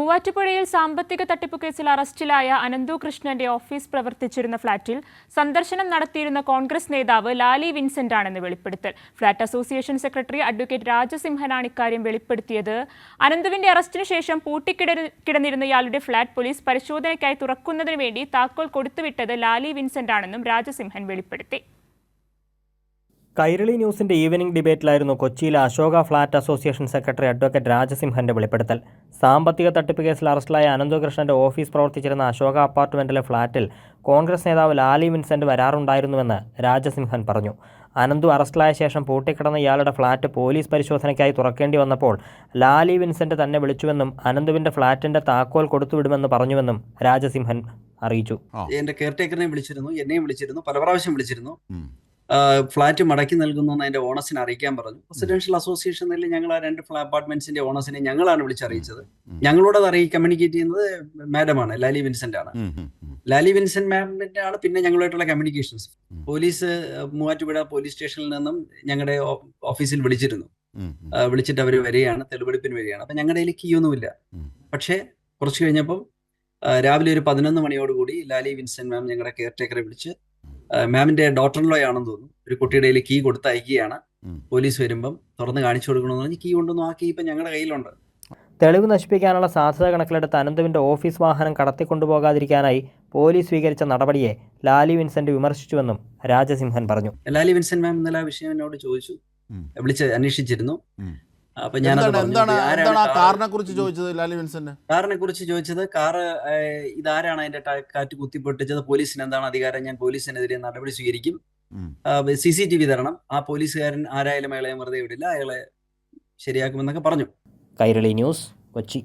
മൂവാറ്റുപുഴയിൽ സാമ്പത്തിക തട്ടിപ്പ് കേസിൽ അറസ്റ്റിലായ അനന്തു കൃഷ്ണന്റെ ഓഫീസ് പ്രവർത്തിച്ചിരുന്ന ഫ്ളാറ്റിൽ സന്ദർശനം നടത്തിയിരുന്ന കോൺഗ്രസ് നേതാവ് ലാലി വിൻസെന്റ് ആണെന്ന് വെളിപ്പെടുത്തൽ. ഫ്ളാറ്റ് അസോസിയേഷൻ സെക്രട്ടറി അഡ്വക്കേറ്റ് രാജസിംഹനാണ് ഇക്കാര്യം വെളിപ്പെടുത്തിയത്. അനന്തുവിന്റെ അറസ്റ്റിന് ശേഷം പൂട്ടിക്കിടന്നിരുന്ന ഇയാളുടെ ഫ്ളാറ്റ് പോലീസ് പരിശോധനയ്ക്കായി തുറക്കുന്നതിന് വേണ്ടി താക്കോൽ കൊടുത്തുവിട്ടത് ലാലി വിൻസെന്റ് ആണെന്നും രാജസിംഹൻ വെളിപ്പെടുത്തി. കൈരളി ന്യൂസിന്റെ ഈവനിംഗ് ഡിബേറ്റിലായിരുന്നു കൊച്ചിയിലെ Ashoka flat association secretary advocate രാജസിംഹന്റെ വെളിപ്പെടുത്തൽ. സാമ്പത്തിക തട്ടിപ്പ് കേസിൽ അറസ്റ്റിലായ അനന്തകൃഷ്ണന്റെ ഓഫീസ് പ്രവർത്തിച്ചിരുന്ന അശോക അപ്പാർട്ട്മെന്റിലെ ഫ്ളാറ്റിൽ കോൺഗ്രസ് നേതാവ് ലാലി വിൻസെന്റ് വരാറുണ്ടായിരുന്നുവെന്ന് രാജസിംഹൻ പറഞ്ഞു. അനന്തു അറസ്റ്റിലായ ശേഷം പൂട്ടിക്കിടന്ന ഇയാളുടെ ഫ്ളാറ്റ് പോലീസ് പരിശോധനയ്ക്കായി തുറക്കേണ്ടി വന്നപ്പോൾ ലാലി വിൻസെന്റ് തന്നെ വിളിച്ചുവെന്നും അനന്തുവിന്റെ ഫ്ളാറ്റിന്റെ താക്കോൽ കൊടുത്തുവിടുമെന്ന് പറഞ്ഞുവെന്നും രാജസിംഹൻ അറിയിച്ചു. എന്റെ കെയർടേക്കറിനെ വിളിച്ചിരുന്നു എന്നെയും വിളിച്ചിരുന്നു പല പ്രാവശ്യം വിളിച്ചിരുന്നു ഫ്ലാറ്റ് മടക്കി നൽകുന്നു എന്ന് അതിന്റെ ഓണസിനെ അറിയിക്കാൻ പറഞ്ഞു. റെസിഡൻഷ്യൽ അസോസിയേഷനിൽ ഞങ്ങൾ ആ രണ്ട് അപ്പാർട്ട്മെന്റ്സിന്റെ ഓണസിനെ ഞങ്ങളാണ് വിളിച്ചറിയിച്ചത്. ഞങ്ങളോട് അത് അറിയി കമ്മ്യൂണിക്കേറ്റ് ചെയ്യുന്നത് മാഡമാണ് ലാലി വിൻസെന്റ് ആണ്. ലാലി വിൻസെന്റ് മാമിന്റെ ആണ് പിന്നെ ഞങ്ങളുമായിട്ടുള്ള കമ്മ്യൂണിക്കേഷൻസ് പോലീസ് മൂവാറ്റുപുഴ പോലീസ് സ്റ്റേഷനിൽ നിന്നും ഞങ്ങളുടെ ഓഫീസിൽ വിളിച്ചിരുന്നു. വിളിച്ചിട്ട് അവർ വരികയാണ് തെളിവെടുപ്പിന് വരികയാണ്. അപ്പൊ ഞങ്ങളുടെ കയ്യിൽ കീയൊന്നുമില്ല. പക്ഷേ കുറച്ച് കഴിഞ്ഞപ്പം രാവിലെ ഒരു പതിനൊന്ന് മണിയോടുകൂടി ലാലി വിൻസെന്റ് മാം ഞങ്ങളുടെ കെയർ ടേക്കറെ വിളിച്ച് മാമിന്റെ ഡോട്ടർ ലോ ആണെന്ന് തോന്നുന്നു. ഒരു കുട്ടിയുടെ കയ്യിൽ കീ കൊടുത്ത് അയക്കുകയാണ് പോലീസ് വരുമ്പം തുറന്ന് കാണിച്ചു കൊടുക്കണമെന്ന് പറഞ്ഞ് കീ കൊണ്ടുവന്നു ആ കീ ഇപ്പം ഞങ്ങളുടെ കയ്യിലുണ്ട്. തെളിവ് നശിപ്പിക്കാനുള്ള സാധ്യത കണക്കിലെടുത്ത് അനന്തുവിന്റെ ഓഫീസ് വാഹനം കടത്തിക്കൊണ്ടുപോകാതിരിക്കാനായി പോലീസ് സ്വീകരിച്ച നടപടിയെ ലാലി വിൻസെന്റ് വിമർശിച്ചുവെന്നും രാജസിംഹൻ പറഞ്ഞു. ലാലി വിൻസെന്റ് മാം ഇന്നലെ ആ വിഷയം എന്നോട് ചോദിച്ചു. വിളിച്ച് അന്വേഷിച്ചിരുന്നു. കാറിനെ കുറിച്ച് ചോദിച്ചത് കാറ് ഇതാരാണ് അതിന്റെ കാറ്റ് കുത്തിപ്പൊട്ടിച്ചത്? പോലീസിന് എന്താണ് അധികാരം? ഞാൻ പോലീസിനെതിരെ നടപടി സ്വീകരിക്കും. സി സി ടി വി തരണം. ആ പോലീസുകാരൻ ആരായാലും അയാളെ വെറുതെ വിടില്ല. അയാളെ ശരിയാക്കുമെന്നൊക്കെ പറഞ്ഞു. കൈരളി ന്യൂസ് കൊച്ചി.